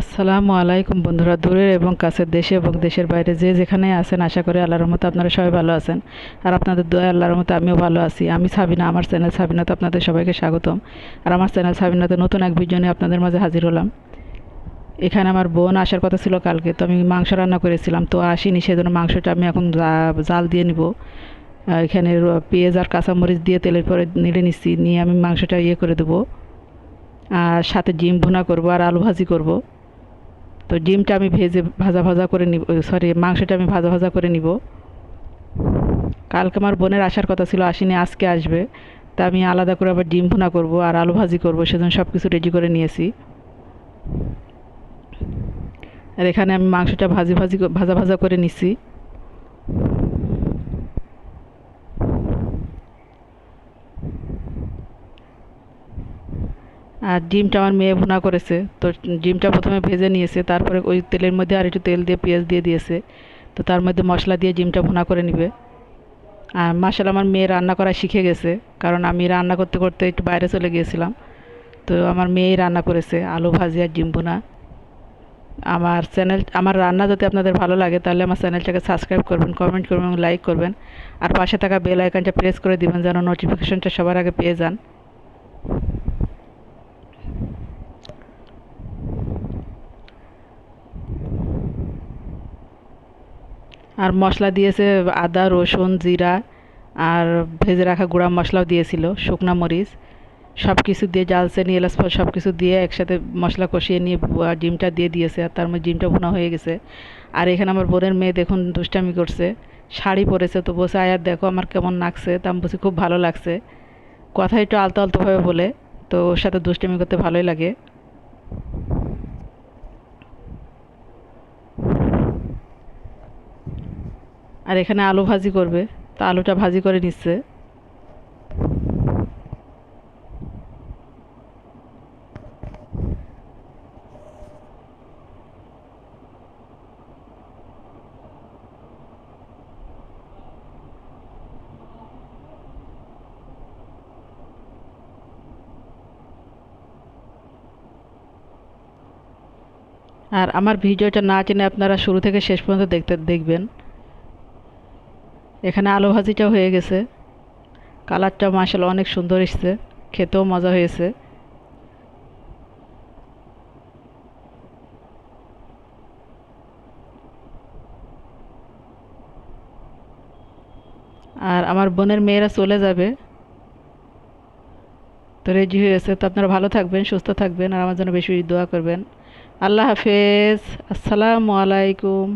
আসসালামু আলাইকুম বন্ধুরা, দূরের এবং কাছের দেশে এবং দেশের বাইরে যে যেখানে আছেন, আশা করি আল্লাহর রহমতে আপনারা সবাই ভালো আছেন। আর আপনাদের দোয়া আল্লাহর রহমতে আমিও ভালো আছি। আমি সাবিনা, আমার চ্যানেল সাবিনাতে আপনাদের সবাইকে স্বাগতম। আর আমার চ্যানেল সাবিনাতে নতুন এক নিয়ে আপনাদের মাঝে হাজির হলাম। এখানে আমার বোন আসার কথা ছিল কালকে, তো আমি মাংস রান্না করেছিলাম। তো আসিনি, সেজন্য মাংসটা আমি এখন জাল দিয়ে নিব। এখানে পেঁয়াজ আর কাঁচামরিচ দিয়ে তেলের পরে নেড়ে নিচ্ছি, নিয়ে আমি মাংসটা ইয়ে করে দেবো। আর সাথে ডিম ভুনা করব আর আলু ভাজি করব। তো ডিমটা আমি ভেজে ভাজা ভাজা করে নিব সরি মাংসটা আমি ভাজা ভাজা করে নিব। কালকে আমার বোনের আসার কথা ছিল, আসিনি, আজকে আসবে। তা আমি আলাদা করে আবার ডিম ভুনা করব আর আলু ভাজি করব, সেজন্য সব কিছু রেডি করে নিয়েছি। আর এখানে আমি মাংসটা ভাজি ভাজি ভাজা ভাজা করে নিছি। আর ডিমটা আমার মেয়ে ভুনা করেছে। তো ডিমটা প্রথমে ভেজে নিয়েছে, তারপরে ওই তেলের মধ্যে আর একটু তেল দিয়ে পেঁয়াজ দিয়ে দিয়েছে। তো তার মধ্যে মশলা দিয়ে ডিমটা ভুনা করে নিবে। আর মাসাল আমার মেয়ে রান্না করা শিখে গেছে, কারণ আমি রান্না করতে করতে একটু বাইরে চলে গিয়েছিলাম। তো আমার মেয়েই রান্না করেছে, আলু ভাজি আর ডিম ভুনা। আমার চ্যানেল, আমার রান্না যদি আপনাদের ভালো লাগে, তাহলে আমার চ্যানেলটাকে সাবস্ক্রাইব করবেন, কমেন্ট করবেন এবং লাইক করবেন। আর পাশে থাকা বেল আইকনটা প্রেস করে দিবেন, যেন নোটিফিকেশনটা সবার আগে পেয়ে যান। আর মশলা দিয়েছে আদা, রসুন, জিরা আর ভেজে রাখা গুঁড়া মশলাও দিয়েছিল, শুকনা মরিচ। সব কিছু দিয়ে জালচিনি এলাচ ফল সব কিছু দিয়ে একসাথে মশলা কষিয়ে নিয়ে ডিমটা দিয়ে দিয়েছে আর তার মধ্যে ডিমটা ভুনা হয়ে গেছে। আর এখানে আমার বোনের মেয়ে দেখুন দুষ্টামি করছে। শাড়ি পরেছে তো বসে আয়ার দেখো আমার কেমন লাগছে তা আমি বলছি খুব ভালো লাগছে। কথা একটু আলতো আলতোভাবে বলে, তো ওর সাথে দুষ্টামি করতে ভালোই লাগে। আর এখানে আলু ভাজি করবে। তো আলুটা ভাজি করে নিচ্ছে। আর আমার ভিডিওটা না চেনে আপনারা শুরু থেকে শেষ পর্যন্ত দেখতে দেখবেন। এখানে আলু ভাজিটাও হয়ে গেছে। কালারটা মাসাল অনেক সুন্দর এসছে। খেতেও মজা হয়েছে। আর আমার বোনের মেয়েরা চলে যাবে। তো রেডি হয়েছে তো আপনারা ভালো থাকবেন, সুস্থ থাকবেন আর আমার জন্য বেশি দোয়া করবেন। আল্লাহ হাফেজ। আসসালামু আলাইকুম।